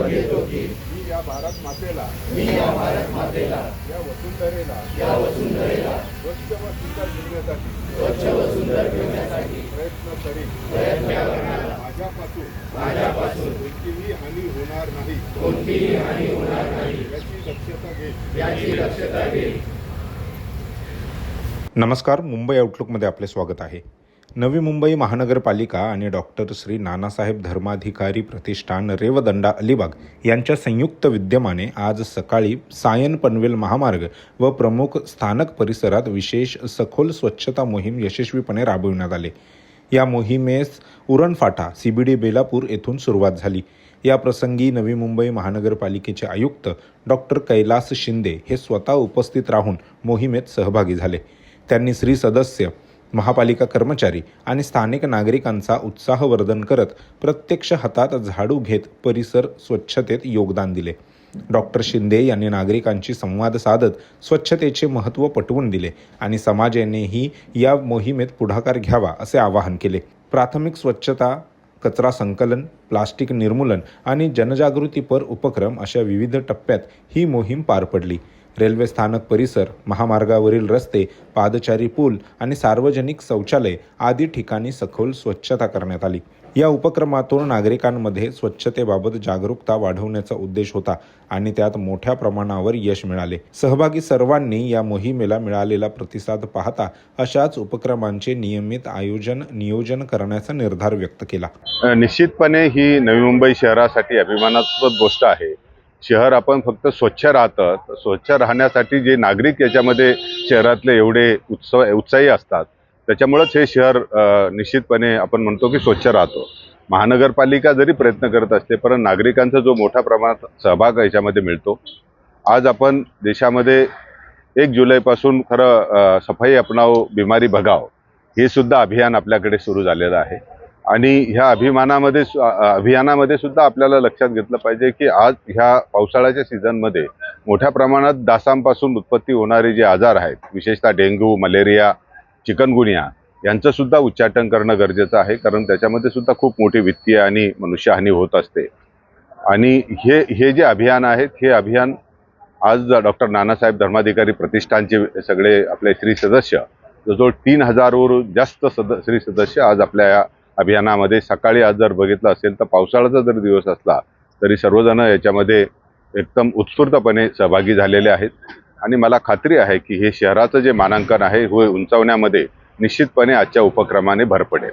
मी या भारत मातेला या वसुंधरेला या वसुंधरेला स्वच्छ व सुंदर ठेवण्यासाठी स्वच्छ व सुंदर ठेवण्यासाठी प्रयत्न करीन. प्रयत्न करणार. माझ्यापासून माझ्यापासून कोणतीही हानी होणार नाही. कोणतीही हानी होणार नाही. याची दक्षता घेईन याची दक्षता घेईल नमस्कार मुंबई आउटलुकमध्ये आपले स्वागत आहे. नवी मुंबई महानगरपालिका आणि डॉक्टर श्री नानासाहेब धर्माधिकारी प्रतिष्ठान रेवदंडा अलिबाग यांच्या संयुक्त विद्यमाने आज सकाळी सायन पनवेल महामार्ग व प्रमुख स्थानक परिसरात विशेष सखोल स्वच्छता मोहीम यशस्वीपणे राबविण्यात आले. या मोहिमेस उरणफाटा सीबीडी बेलापूर येथून सुरुवात झाली. या प्रसंगी नवी मुंबई महानगरपालिकेचे आयुक्त डॉक्टर कैलास शिंदे हे स्वतः उपस्थित राहून मोहिमेत सहभागी झाले. त्यांनी श्री सदस्य महापालिका कर्मचारी आणि स्थानिक नागरिकांचा उत्साहवर्धन करत प्रत्यक्ष हातात झाडू घेत परिसर स्वच्छतेत योगदान दिले. डॉक्टर शिंदे यांनी नागरिकांशी संवाद साधत स्वच्छतेचे महत्त्व पटवून दिले आणि समाजानेही या मोहिमेत पुढाकार घ्यावा असे आवाहन केले. प्राथमिक स्वच्छता कचरा संकलन प्लास्टिक निर्मूलन आणि जनजागृतीपर उपक्रम अशा विविध टप्प्यात ही मोहीम पार पडली. रेल्वे स्थानक परिसर महामार्गावरील रस्ते पादचारी पूल आणि सार्वजनिक शौचालय आदी ठिकाणी सखोल स्वच्छता करण्यात आली. या उपक्रमातून नागरिकांमध्ये स्वच्छतेबाबत जागरूकता वाढवण्याचा उद्देश होता आणि त्यात मोठ्या प्रमाणावर यश मिळाले. सहभागी सर्वांनी या मोहिमेला मिळालेला प्रतिसाद पाहता अशाच उपक्रमांचे नियमित आयोजन नियोजन करण्याचा निर्धार व्यक्त केला. निश्चितपणे ही नवी मुंबई शहरासाठी अभिमानास्पद गोष्ट आहे. शहर आपण फक्त स्वच्छ राहतं तर स्वच्छ राहण्यासाठी जे नागरिक याच्यामध्ये शहरातले एवढे उत्सव उत्साही असतात त्याच्यामुळंच हे शहर निश्चितपणे आपण म्हणतो की स्वच्छ राहतो. महानगरपालिका जरी प्रयत्न करत असते पण नागरिकांचा जो मोठ्या प्रमाणात सहभाग याच्यामध्ये मिळतो. आज आपण देशामध्ये एक जुलैपासून खरं सफाई अपनाव बिमारी भगाव हे सुद्धा अभियान आपल्याकडे सुरू झालेलं आहे. आणि ह्या अभिमानामध्ये सु- अभियानामध्ये सुद्धा आपल्याला लक्षात घेतलं पाहिजे की आज ह्या पावसाळ्याच्या सीझनमध्ये मोठ्या प्रमाणात डासांपासून उत्पत्ती होणारे जे आजार आहेत विशेषतः डेंग्यू मलेरिया चिकनगुनिया यांचं सुद्धा उच्चाटन करणं गरजेचं आहे कारण त्याच्यामध्ये सुद्धा खूप मोठी वित्तीय आणि मनुष्यहानी होत असते. आणि हे हे जे अभियान आहेत हे अभियान आज डॉक्टर नानासाहेब धर्माधिकारी प्रतिष्ठानचे सगळे आपले श्री सदस्य जवळजवळ तीन हजारवरून जास्त सद श्री सदस्य आज आपल्या या अभियानामध्ये सकाळी आज जर बघितलं असेल तर पावसाळ्याचा जर दिवस असला तरी सर्वजण याच्यामध्ये एकदम उत्स्फूर्तपणे सहभागी झालेले आहेत. आणि मला खात्री आहे की हे शहराचं जे मानांकन आहे हे उंचावण्यामध्ये निश्चितपणे आजच्या उपक्रमाने भर पडेल.